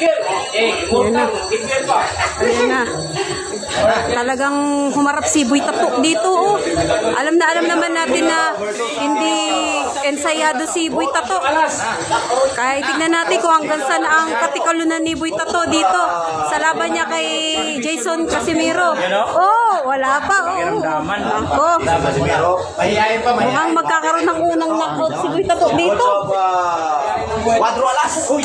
Ayan na. Ayan na. Talagang humarap si Boy Tato dito. Oh. Alam na alam naman natin na hindi ensayado si Boy Tato. Kaya tignan natin kung hanggang saan ang katikalunan ni Boy Tato dito sa laban niya kay Jason Casimiro. Oh, wala pa. Oh. Ako. Mukhang magkakaroon ng unang knockout si Boy Tato dito. Quadro alas. Uy.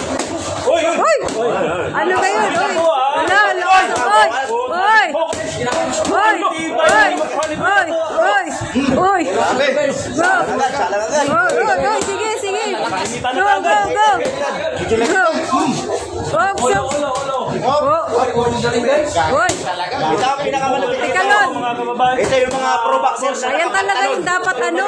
Uy! Ano ba yun? Uy! Wala, lakas! Uy! Uy! Uy! Uy! Uy! Uy! Sabi. Go! Uy! Uy! Sige! Sige! Go! Go! Go! Go! Oops! Oops! Oh! Uy! Ito ang pinakamalapit. Teka lang! Ito yung mga pro boxers. Ayan talaga yung dapat ano.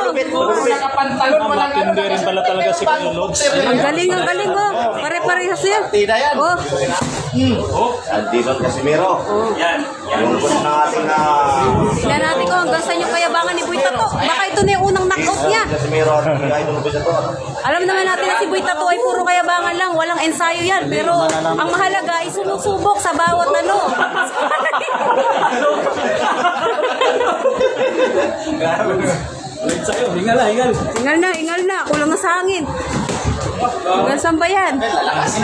Matindi rin pala talaga si Kuya Logs. Ang galing, ang galing oh. Pare-parehas yan. Tida yan. Oh! Jason Casimiro. Yan. Yung gusto ng ating ah, Tingnan natin kung hanggang saan yung kayabangan ni Boy Tato. Baka ito na yung unang knockout tulog ko siya to. Alam naman natin na si Boy Tato ay puro kayabangan lang, walang ensayo yan. Pero ang mahalaga ay sumusubok sa bawat ano. Hingal na, hingal. ingal na, ingal na, kulang na sa hangin. Hanggang saan ba yan? Magaling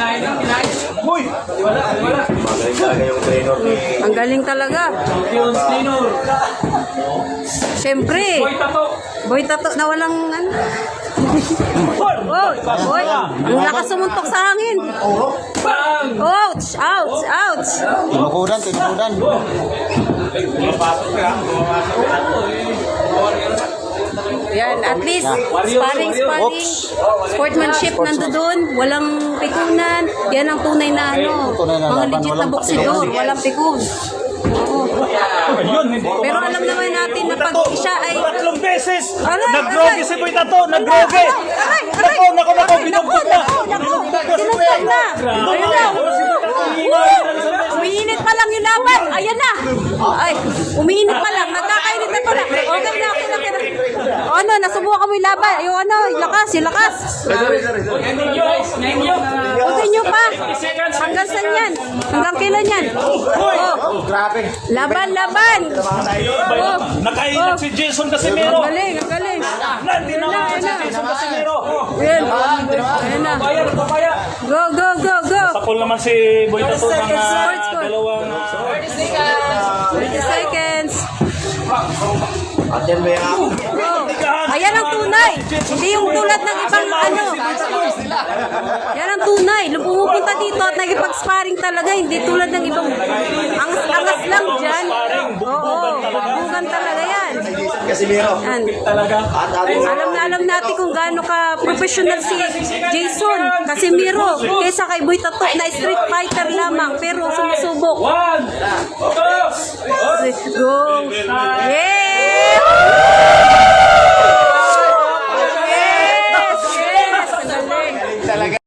talaga yung trainer ni... Ang galing talaga. Yung Stinor. Siyempre, Boy Tato na walang ano. Oy, oy, ang lakas sumuntok sa hangin. Ouch, ouch, ouch. Tinukudan, tinukudan. Yan, at least sparring, sparring, sportsmanship nandoon, walang pikunan. Yan ang tunay na ano, mga legit na boksidor, walang pikun. Oo. Pero alam naman pag siya ay Tatlong beses! Nagroge si Boy Tato! Nagroge! Nako, nako, nako! aray, Binugbog na! Sinuntok na. Ayun na. Umiinit pa lang yung laban. Ayan na. Ay, umiinit pa lang. Nagkakainit na pala. Okay na, okay na, okay na. O ano, nasubukan mo yung laban. Yung ano, yung lakas, yung lakas. Huwag nyo pa. Hanggang saan yan? Hanggang kailan yan? Oh, Grabe. laban, laban. Oh, Nakailag si Jason Casimiro! ang galing, ang galing. Nandito na Ayan si Jason Casimiro! Ayan. Ayan na. Bayan, papaya! Go, go, go, go. Sakol naman si Boy Tato ng ah, dalawang... 30 seconds. At yan may ako. Oh. Ayan ang tunay. Hindi yung tulad ng ibang ano. Yan ang tunay. Pumupunta dito at nagipag-sparring talaga, hindi tulad ng ibang angas-angas lang dyan. Oo, bugan talaga yan. Jason Casimiro. Yan. Talaga. At ating Alam na alam natin kung gaano ka professional si Jason Casimiro kaysa kay Boy Tato na street fighter lamang pero sumusubok. One! Two! Go!